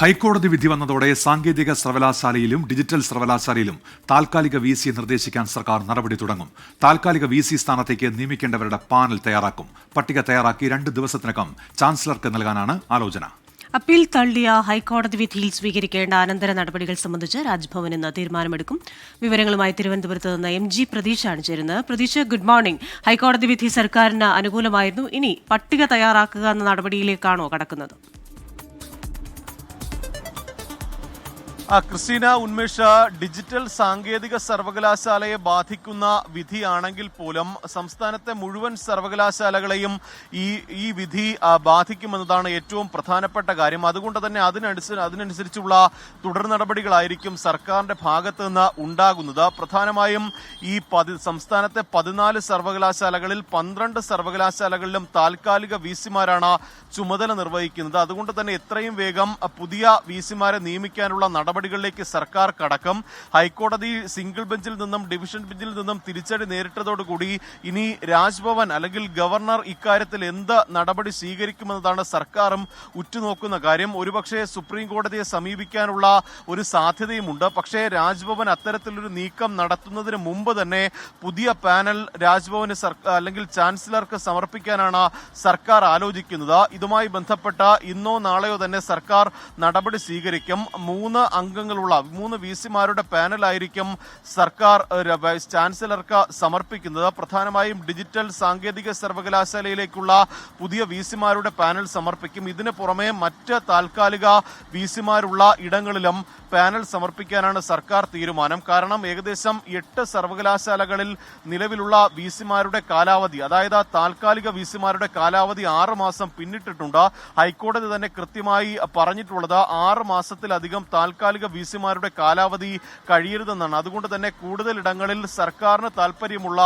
ഹൈക്കോടതി വിധി വന്നതോടെ സാങ്കേതിക സർവകലാശാലയിലും ഡിജിറ്റൽ സർവകലാശാലയിലും താൽക്കാലിക വി സി നിർദ്ദേശിക്കാൻ സർക്കാർ നടപടി തുടങ്ങും. താൽക്കാലിക വി സി സ്ഥാനത്തേക്ക് നിയമിക്കേണ്ടവരുടെ പാനൽ തയ്യാറാക്കും. പട്ടിക തയ്യാറാക്കി രണ്ട് ദിവസത്തിനകം ചാൻസലർക്ക് നൽകാനാണ് ആലോചന. അപ്പീൽ തള്ളിയ ഹൈക്കോടതി വിധിയിൽ സ്വീകരിക്കേണ്ട അനന്തര നടപടികൾ സംബന്ധിച്ച് രാജ്ഭവൻ ഇന്ന് തീരുമാനമെടുക്കും. വിവരങ്ങളുമായി തിരുവനന്തപുരത്ത് നിന്ന് എം ജി പ്രതീഷാണ് ചേരുന്നത്. പ്രതീഷ് ഗുഡ് മോർണിംഗ് ഹൈക്കോടതി വിധി സർക്കാരിന് അനുകൂലമായിരുന്നു. ഇനി പട്ടിക തയ്യാറാക്കുക എന്ന നടപടിയിലേക്കാണോ കടക്കുന്നത്? ആ, ക്രിസ്റ്റീന ഉന്മേഷ ഡിജിറ്റൽ സാങ്കേതിക സർവകലാശാലയെ ബാധിക്കുന്ന വിധിയാണെങ്കിൽ പോലും സംസ്ഥാനത്തെ മുഴുവൻ സർവകലാശാലകളെയും ഈ ഈ വിധി ബാധിക്കുമെന്നതാണ് ഏറ്റവും പ്രധാനപ്പെട്ട കാര്യം. അതുകൊണ്ട് തന്നെ അതിനനുസരിച്ച് അതിനനുസരിച്ചുള്ള തുടർ നടപടികളായിരിക്കും സർക്കാരിന്റെ ഭാഗത്ത് നിന്ന് ഉണ്ടാകുന്നത്. പ്രധാനമായും ഈ പതി സംസ്ഥാനത്തെ പതിനാല് സർവകലാശാലകളിൽ പന്ത്രണ്ട് സർവകലാശാലകളിലും താൽക്കാലിക വിസിമാരാണ് ചുമതല നിർവഹിക്കുന്നത്. അതുകൊണ്ട് തന്നെ എത്രയും വേഗം പുതിയ പുതിയ വിസിമാരെ നിയമിക്കാനുള്ള നടപടികളിലേക്ക് സർക്കാർ കടക്കം. ഹൈക്കോടതി സിംഗിൾ ബെഞ്ചിൽ നിന്നും ഡിവിഷൻ ബെഞ്ചിൽ നിന്നും തിരിച്ചടി നേരിട്ടതോടുകൂടി ഇനി രാജ്ഭവൻ അല്ലെങ്കിൽ ഗവർണർ ഇക്കാര്യത്തിൽ എന്ത് നടപടി സ്വീകരിക്കുമെന്നതാണ് സർക്കാരും ഉറ്റുനോക്കുന്ന കാര്യം. ഒരുപക്ഷെ സുപ്രീം കോടതിയെ സമീപിക്കാനുള്ള ഒരു സാധ്യതയുമുണ്ട്. പക്ഷേ രാജ്ഭവൻ അത്തരത്തിലൊരു നീക്കം നടത്തുന്നതിന് മുമ്പ് തന്നെ പുതിയ പാനൽ രാജ്ഭവന് അല്ലെങ്കിൽ ചാൻസലർക്ക് സമർപ്പിക്കാനാണ് സർക്കാർ ആലോചിക്കുന്നത്. ഇതുമായി ബന്ധപ്പെട്ട ഇന്നോ നാളെയോ തന്നെ സർക്കാർ നടപടി സ്വീകരിക്കും. മൂന്ന് അംഗങ്ങളുള്ള മൂന്ന് വി സിമാരുടെ പാനലായിരിക്കും സർക്കാർ വൈസ് ചാൻസലർക്ക് സമർപ്പിക്കുന്നത്. പ്രധാനമായും ഡിജിറ്റൽ സാങ്കേതിക സർവകലാശാലയിലേക്കുള്ള പുതിയ വി സിമാരുടെ പാനൽ സമർപ്പിക്കും. ഇതിന് പുറമെ മറ്റ് താൽക്കാലിക വി സിമാരുള്ള ഇടങ്ങളിലും പാനൽ സമർപ്പിക്കാനാണ് സർക്കാർ തീരുമാനം. കാരണം ഏകദേശം എട്ട് സർവകലാശാലകളിൽ നിലവിലുള്ള വി സിമാരുടെ കാലാവധി അതായത് താൽക്കാലിക വി സിമാരുടെ കാലാവധി ആറ് മാസം പിന്നിട്ടിട്ടുണ്ട്. ഹൈക്കോടതി തന്നെ കൃത്യമായി പറഞ്ഞിട്ടുള്ളത് ആറ് മാസത്തിലധികം താൽക്കാലിക വി സിമാരുടെ കാലാവധി കഴിയരുതെന്നാണ്. അതുകൊണ്ട് തന്നെ കൂടുതൽ ഇടങ്ങളിൽ സർക്കാരിന് താൽപര്യമുള്ള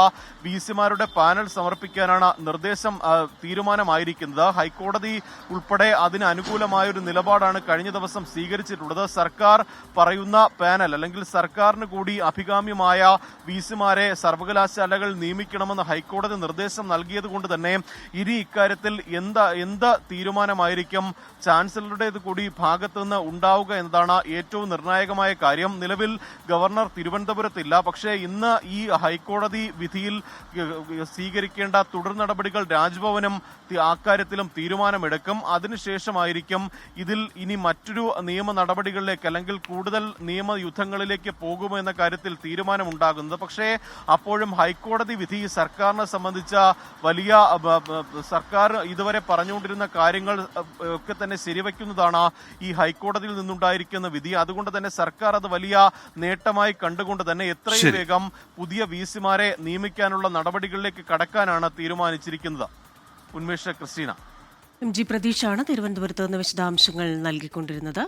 വി സിമാരുടെ പാനൽ സമർപ്പിക്കാനാണ് നിർദ്ദേശം തീരുമാനമായിരിക്കുന്നത്. ഹൈക്കോടതി ഉൾപ്പെടെ അതിന് അനുകൂലമായ ഒരു നിലപാടാണ് കഴിഞ്ഞ ദിവസം സ്വീകരിച്ചിട്ടുള്ളത്. സർക്കാർ പറയുന്ന പാനൽ അല്ലെങ്കിൽ സർക്കാരിന് കൂടി അഭികാമ്യമായ വി സിമാരെ സർവകലാശാലകൾ നിയമിക്കണമെന്ന് ഹൈക്കോടതി നിർദ്ദേശം നൽകിയത് കൊണ്ട് തന്നെ ഇനി ഇക്കാര്യത്തിൽ എന്ത് എന്ത് തീരുമാനമായിരിക്കും? ചാൻസലറുടേത് കൂടി ഭാഗത്തുനിന്ന് ഉണ്ടാവുക എന്നതാണ് ഏറ്റവും നിർണായകമായ കാര്യം. നിലവിൽ ഗവർണർ തിരുവനന്തപുരത്തില്ല. പക്ഷേ ഇന്ന് ഈ ഹൈക്കോടതി വിധിയിൽ സ്വീകരിക്കേണ്ട തുടർ നടപടികൾ രാജ്ഭവനും അക്കാര്യത്തിലും തീരുമാനമെടുക്കും. അതിനുശേഷമായിരിക്കും ഇതിൽ ഇനി മറ്റൊരു നിയമ നടപടികളിലേക്ക് അല്ലെങ്കിൽ കൂടുതൽ നിയമയുദ്ധങ്ങളിലേക്ക് പോകുമോ എന്ന കാര്യത്തിൽ തീരുമാനമുണ്ടാകുന്നത്. പക്ഷേ അപ്പോഴും ഹൈക്കോടതി വിധി സർക്കാരിനെ സംബന്ധിച്ച വലിയ സർക്കാർ ഇതുവരെ പറഞ്ഞുകൊണ്ടിരുന്ന കാര്യങ്ങൾ ഒക്കെ തന്നെ ശരിവയ്ക്കുന്നതാണ് ഈ ഹൈക്കോടതിയിൽ നിന്നുണ്ടായിരിക്കുന്ന വിധി. അതുകൊണ്ട് തന്നെ സർക്കാർ അത് വലിയ നേട്ടമായി കണ്ടുകൊണ്ട് തന്നെ എത്രയും വേഗം പുതിയ വി സിമാരെ നിയമിക്കാനുള്ള നടപടികളിലേക്ക് കടക്കാനാണ് തീരുമാനിച്ചിരിക്കുന്നത്. ഉന്മേഷ ക്രിസ്റ്റീന. എം ജി പ്രതീഷാണ് തിരുവനന്തപുരത്ത് നിന്ന് വിശദാംശങ്ങൾ നൽകിക്കൊണ്ടിരുന്നത്.